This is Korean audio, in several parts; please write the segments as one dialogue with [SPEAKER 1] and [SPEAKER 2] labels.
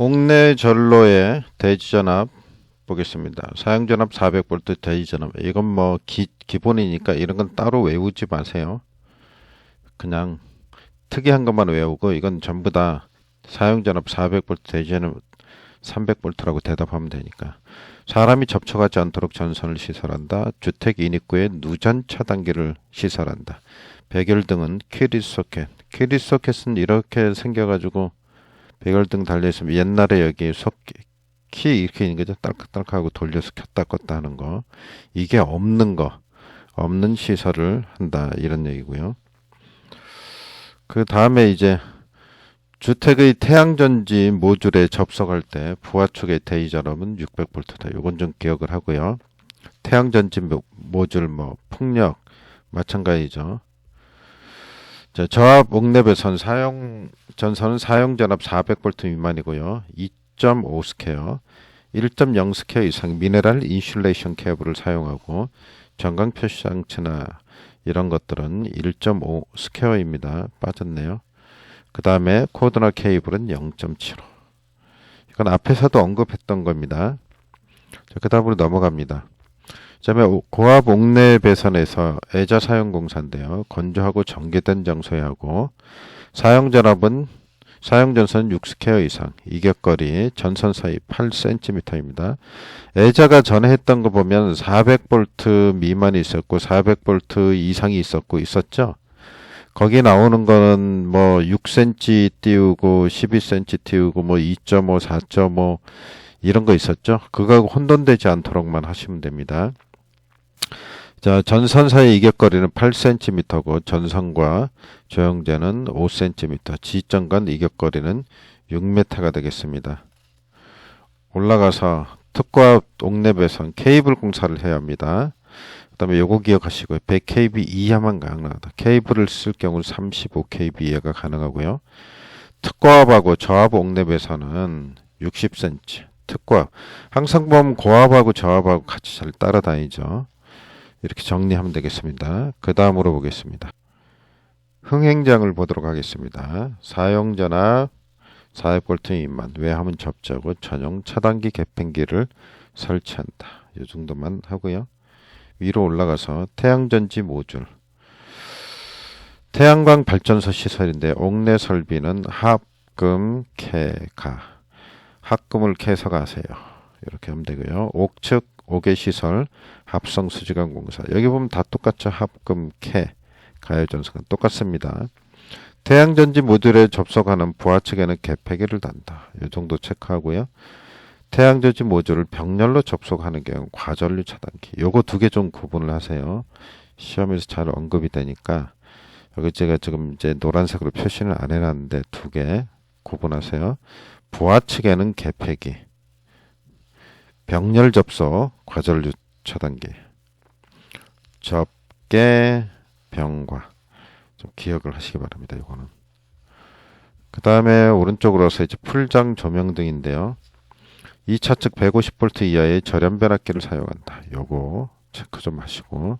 [SPEAKER 1] 옥내 전로의 대지전압 보겠습니다. 사용전압 400V 대지전압. 이건 뭐 기, 기본이니까 이런 건 따로 외우지 마세요. 그냥 특이한 것만 외우고 이건 전부 다 사용전압 400V 대지전압 300V라고 대답하면 되니까. 사람이 접촉하지 않도록 전선을 시설한다. 주택 인입구에 누전 차단기를 시설한다. 백열등은 퀴리 소켓. 퀴리 소켓은 이렇게 생겨가지고 백열등 달려있으면 옛날에 여기 속, 키 이렇게 있는 거죠. 딸깍딸깍 하고 돌려서 켰다 껐다 하는 거. 이게 없는 거. 없는 시설을 한다. 이런 얘기고요. 그 다음에 이제 주택의 태양전지 모듈에 접속할 때 부하 축의 대이전압은 600V다. 요건 좀 기억을 하고요. 태양전지 모- 모듈 뭐 풍력 마찬가지죠. 자, 저압 옥랩에선 사용 전선은 사용 전압 400V 미만이고요. 2.5 스퀘어, 1.0 스퀘어 이상 미네랄 인슐레이션 케이블을 사용하고 전광 표시 장치나 이런 것들은 1.5 스퀘어입니다. 빠졌네요. 그 다음에 코드나 케이블은 0.75. 이건 앞에서도 언급했던 겁니다. 자, 그 다음으로 넘어갑니다. 그다음에 오- 고압 옥내 배선에서 애자 사용 공사인데요. 건조하고 정제된 장소에 하고 사용 전압은 사용 전선 6스퀘어 이상, 이격거리 전선 사이 8cm입니다. 애자가 전에 했던 거 보면 400V 미만이 있었고 400V 이상이 있었고 있었죠. 거기 나오는 거는 뭐 6cm 띄우고 12cm 띄우고 뭐 2.5, 4.5 이런 거 있었죠. 그거하고 혼돈되지 않도록만 하시면 됩니다. 자, 전선 사이 이격거리는 8cm고 전선과 조형제는 5cm, 지점 간 이격거리는 6m가 되겠습니다. 올라가서 특과 옥내배선 케이블 공사를 해야 합니다. 그 다음에 요거 기억하시고요. 100kb 이하만 가능하다. 케이블을 쓸 경우 35kb 이하가 가능하고요. 특과압하고 저압 옥내배선은 60cm. 특과압. 항상 보면 고압하고 저압하고 같이 잘 따라다니죠. 이렇게 정리하면 되겠습니다. 그 다음으로 보겠습니다. 흥행장을 보도록 하겠습니다. 사용전압 400V 미만 외화문 접촉 후 전용 차단기 개pen기를 설치한다. 이 정도만 하고요. 위로 올라가서 태양전지 모듈 태양광 발전소 시설인데 옥내 설비는 합금 캐가 합금을 캐서 가세요. 이렇게 하면 되고요. 옥측 옥외 시설 합성 수지관 공사 여기 보면 다 똑같죠. 합금 캐 가열 전선은 똑같습니다. 태양전지 모듈에 접속하는 부하 측에는 개폐기를 단다. 이 정도 체크하고요. 태양전지 모듈을 병렬로 접속하는 경우 과전류 차단기. 요거 두 개 좀 구분을 하세요. 시험에서 잘 언급이 되니까 여기 제가 지금 이제 노란색으로 표시는 안 해놨는데 두 개 구분하세요. 부하 측에는 개폐기. 병렬 접속 과전류 차단기. 접개 병과 좀 기억을 하시기 바랍니다. 이거는. 그 다음에 오른쪽으로서 이제 풀장 조명 등인데요. 2차 측 150V 이하의 절연 변압기를 사용한다. 요거 체크 좀 하시고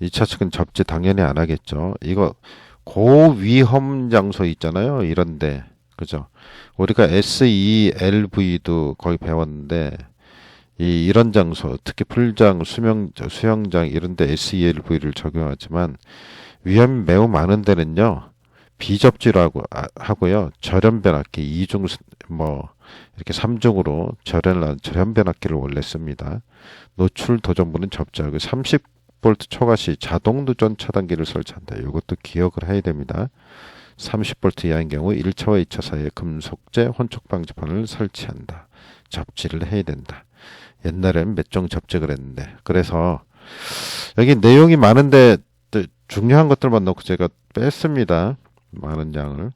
[SPEAKER 1] 2차 측은 접지 당연히 안 하겠죠. 이거 고위험 장소 있잖아요. 이런데 그죠? 우리가 SELV도 거의 배웠는데 이 이런 장소 특히 풀장 수명 수영장 이런 데 SELV를 적용하지만 위험이 매우 많은 데는요 비접지라고 아- 하고요 절연 변압기 이중 뭐 이렇게 3중으로 절연 절연 변압기를 원래 씁니다. 노출 도전부는 접지하고 30V 초과 시 자동 누전 차단기를 설치한다. 이것도 기억을 해야 됩니다. 30V 이하인 경우 1차와 2차 사이에 금속재 혼촉 방지판을 설치한다. 접지를 해야 된다 옛날엔 몇 종 접촉을 했는데 그래서 여기 내용이 많은데 또 중요한 것들만 넣고 제가 뺐습니다. 많은 양을.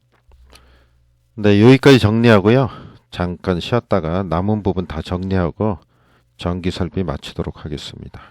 [SPEAKER 1] 네, 여기까지 정리하고요. 잠깐 쉬었다가 남은 부분 다 정리하고 전기 설비 마치도록 하겠습니다.